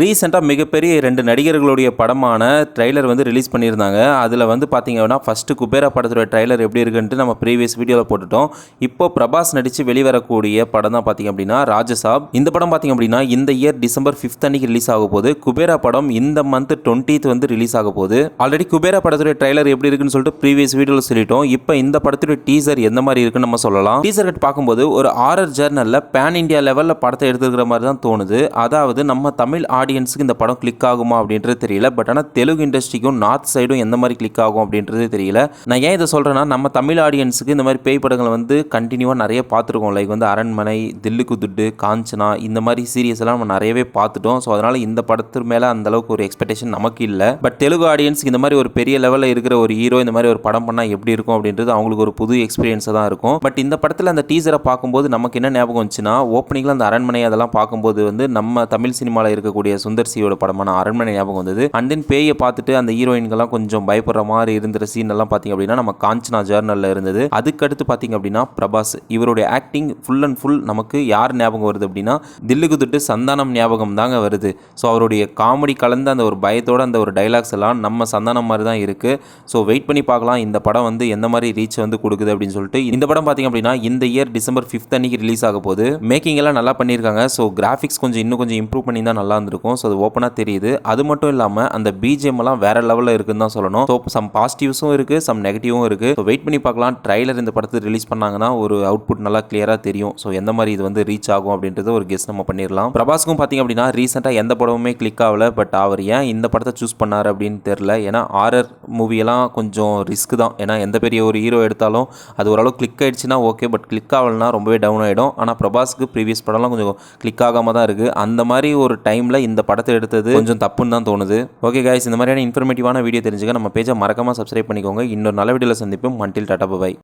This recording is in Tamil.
ரீசெண்டாக மிகப்பெரிய ரெண்டு நடிகர்களுடைய படமான ட்ரைலர் வந்து ரிலீஸ் பண்ணியிருந்தாங்க. அதில் வந்து பார்த்தீங்க அப்படின்னா ஃபஸ்ட்டு குபேரா படத்துடைய ட்ரைலர் எப்படி இருக்குன்ட்டு நம்ம ப்ரீவியஸ் வீடியோவில் போட்டுட்டோம். இப்போ பிரபாஸ் நடித்து வெளிவரக்கூடிய படம் தான் பார்த்தீங்க அப்படின்னா ராஜசாப் இந்த படம் பார்த்தீங்க அப்படின்னா இந்த இயர் டிசம்பர் ஃபிஃப்த் அன்னைக்கு ரிலீஸ் ஆக போகுது. குபேரா படம் இந்த மந்த் டுவெண்ட்டீத் வந்து ரிலீஸ் ஆக போகுது. ஆல்ரெடி குபேரா படத்துடைய ட்ரைலர் எப்படி இருக்குன்னு சொல்லிட்டு ப்ரீவியஸ் வீடியோவில் சொல்லிட்டோம். இப்போ இந்த படத்துடைய டீசர் எந்த மாதிரி இருக்குன்னு நம்ம சொல்லலாம். டீசர் கட் பார்க்கும்போது ஒரு ஆர்ஆர் ஜேர்னலில் பேன் இந்தியா லெவலில் படத்தை எடுத்துக்கிற மாதிரி தான் தோணுது. அதாவது நம்ம தமிழ் ஆடியன்ஸுக்கு இந்த படம் கிளிக் ஆகுமா அப்படின்றது தெரியல. பட் ஆனால் தெலுங்கு இண்டஸ்ட்ரிக்கும் நார்த் சைடும் எந்த மாதிரி கிளிக் ஆகும் அப்படின்றது தெரியல. நான் ஏன் இதை சொல்கிறேன்னா நம்ம தமிழ் ஆடியன்ஸுக்கு இந்த மாதிரி பேய் படங்களை வந்து கண்டினியூவாக நிறைய பார்த்துருக்கோம். லைக் வந்து அரண்மனை தில்லுக்கு துட்டு காஞ்சனா இந்த மாதிரி சீரியஸ் எல்லாம் நம்ம நிறையவே பார்த்துட்டோம். ஸோ அதனால் இந்த படத்து மேலே அந்தளவுக்கு ஒரு எக்ஸ்பெக்டேஷன் நமக்கு இல்லை. பட் தெலுங்கு ஆடியன்ஸுக்கு இந்த மாதிரி ஒரு பெரிய லெவலில் இருக்கிற ஒரு ஹீரோ இந்த மாதிரி ஒரு படம் பண்ணால் எப்படி இருக்கும் அப்படின்றது அவங்களுக்கு ஒரு புது எக்ஸ்பீரியன்ஸாக தான் இருக்கும். பட் இந்த படத்தில் அந்த டீசரை பார்க்கும்போது நமக்கு என்ன ஞாபகம் வந்துச்சுன்னா ஓப்பனிங்கில் அந்த அரண்மனை அதெல்லாம் பார்க்கும்போது வந்து நம்ம தமிழ் சினிமாவில் இருக்கக்கூடிய சுந்தர் சியோட படமான அரண்மனை ஞாபகம் வந்தது. அண்ட் தென் பேயை பார்த்துட்டு அந்த ஹீரோயின்கெல்லாம் கொஞ்சம் பயப்படுற மாதிரி இருந்த சீன் எல்லாம் பார்த்தீங்க அப்படின்னா நம்ம காஞ்சனா ஜேர்னலில் இருந்தது. அதுக்கடுத்து பார்த்தீங்க அப்படின்னா பிரபாஸ். இவருடைய ஆக்டிங் ஃபுல் அண்ட் ஃபுல் நமக்கு யார் ஞாபகம் வருது அப்படின்னா தில்லுக்கு தொட்டு சந்தானம் ஞாபகம் தாங்க வருது. ஸோ அவருடைய காமெடி கலந்த அந்த ஒரு பயத்தோட அந்த ஒரு டைலாக்ஸ் எல்லாம் நம்ம சந்தானம் மாதிரி தான் இருக்குது ஸோ வெயிட் பண்ணி பார்க்கலாம். இந்த படம் வந்து எந்த மாதிரி ரீச் வந்து கொடுக்குது அப்படின்னு சொல்லிட்டு இந்த படம் பார்த்தீங்க அப்படின்னா இந்த இயர் டிசம்பர் ஃபிஃப்த் அன்னைக்கு ரிலீஸ் ஆக போகுது. மேக்கிங் எல்லாம் நல்லா பண்ணியிருக்காங்க. ஸோ கிராஃபிக்ஸ் கொஞ்சம் இன்னும் கொஞ்சம் இம்ப்ரூவ் பண்ணி தான் நல்லா இருந்திருக்கும். ஸோ அது ஓப்பனாக தெரியுது. அது மட்டும் இல்லாமல் அந்த பிஜிஎம் எல்லாம் வேற லெவலில் இருக்குன்னு தான் சொல்லணும். ஸோ சம் பாசிட்டிவ்ஸும் இருக்குது சம் நெகட்டிவும் இருக்குது ஸோ வெயிட் பண்ணி பார்க்கலாம். ட்ரைலர் இந்த படத்தை ரிலீஸ் பண்ணாங்கன்னா ஒரு அவுட்புட் நல்லா கிளியராக தெரியும். ஸோ எந்த மாதிரி இது வந்து ரீச் ஆகும் அப்படின்றது ஒரு கெஸ் நம்ம பண்ணிடலாம். பிரபாஸ்க்கும் பார்த்தீங்க அப்படின்னா ரீசெண்டாக எந்த படமுமே கிளிக் ஆகல. பட் அவர் ஏன் இந்த படத்தை சூஸ் பண்ணார் அப்படின்னு தெரில ஏன்னா ஆரர் மூவியெல்லாம் கொஞ்சம் ரிஸ்க் தான். ஏன்னா எந்த பெரிய ஒரு ஹீரோ எடுத்தாலும் அது ஓரளவு கிளிக் ஆயிடுச்சுன்னா ஓகே பட் கிளிக் ஆகலைன்னா ரொம்பவே டவுன் ஆகிடும் ஆனால் பிரபாஸ்க்கு ப்ரீவியஸ் படம்லாம் கொஞ்சம் கிளிக் ஆகாமல் தான் இருக்குது அந்த மாதிரி ஒரு டைமில் இந்த படத்தை எடுத்தது கொஞ்சம் தப்புன்னு தான் தோணுது. ஓகே காய்ஸ் இந்த மாதிரியான இன்ஃபர்மேட்டிவான வீடியோ தெரிஞ்சுக்க நம்ம பேஜை மறக்காமல் சப்ஸ்கிரைப் பண்ணிக்கோங்க. இன்னொரு நல்ல வீடியோவில் சந்திப்போம். மண்டில் டாட்டா பாய்